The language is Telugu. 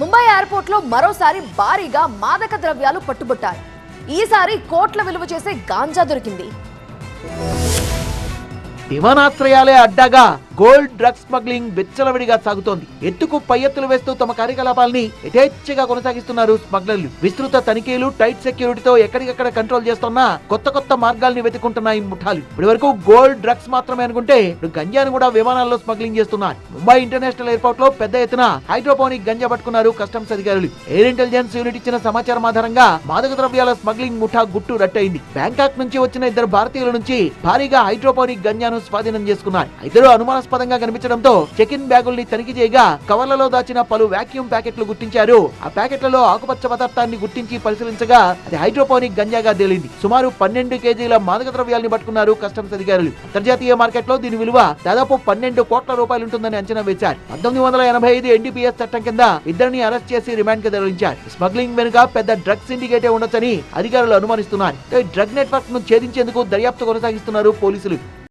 ముంబై ఎయిర్పోర్ట్లో మరోసారి భారీగా మాదక ద్రవ్యాలు పట్టుబట్టాయి. ఈసారి కోట్ల విలువ చేసే గాంజా దొరికింది. విమానాశ్రయాలే అడ్డాగా గోల్డ్ డ్రగ్ స్మగ్లింగ్ విచ్చలవిడిగా సాగుతోంది. ఎత్తుకు పై ఎత్తులు వేస్తూ తమ కార్యకలాపాల్ని యథేచ్ఛగా కొనసాగిస్తున్నారు స్మగ్లర్లు. విస్తృత తనిఖీలు టైట్ సెక్యూరిటీతో ఎక్కడికక్కడ కంట్రోల్ చేస్తున్న కొత్త కొత్త మార్గాల్ని వెతుకుంటున్నాయి ఈ ముఠాలు. ఇప్పటి వరకు గోల్డ్ డ్రగ్స్ మాత్రమే అనుకుంటే గంజాను కూడా విమానాల్లో స్మగ్లింగ్ చేస్తున్నారు. ముంబై ఇంటర్నేషనల్ ఎయిర్పోర్ట్లో పెద్ద ఎత్తున హైడ్రోపోనిక్ గంజా పట్టుకున్నారు కస్టమ్స్ అధికారులు. ఎయిర్ ఇంటెలిజెన్స్ యూనిట్ ఇచ్చిన సమాచారం ఆధారంగా మాదక ద్రవ్యాల స్మగ్లింగ్ ముఠా గుట్టు రట్టయింది. బ్యాంకాక్ నుంచి వచ్చిన ఇద్దరు భారతీయుల నుంచి భారీగా హైడ్రోపోనిక్ గంజాను స్వాధీనం చేసుకున్నారు. ఇద్దరు వివాదాస్పదంగా కనిపించడంతో చెక్ ఇన్ బ్యాగుల్ని తనిఖీ చేయగా కవర్లలో దాచిన పలు వాక్యూమ్ ప్యాకెట్లు గుర్తించారు. ఆ ప్యాకెట్లలో ఆకుపచ్చ పదార్థాన్ని గుర్తించి పరిశీలించగా అది హైడ్రోపోనిక్ గంజాగా తేలింది. సుమారు పన్నెండు కేజీల మాదక ద్రవ్యాల్ని పట్టుకున్నారు కస్టమ్స్ అధికారులు. అంతర్జాతీయ మార్కెట్లో దీని విలువ దాదాపు పన్నెండు కోట్ల రూపాయలు ఉంటుందని అంచనా వేశారు. పంతొమ్మిది వందల ఎనభై ఐదు ఎన్డీపీఎస్ చట్టం కింద ఇద్దరిని అరెస్ట్ చేసి రిమాండ్కి తరలించారు. స్మగ్లింగ్ వెనుక పెద్ద డ్రగ్ సిండికేటే ఉండొచ్చని అధికారులు అనుమానిస్తున్నారు. డ్రగ్ నెట్వర్క్ను ఛేదించేందుకు దర్యాప్తు కొనసాగిస్తున్నారు పోలీసులు.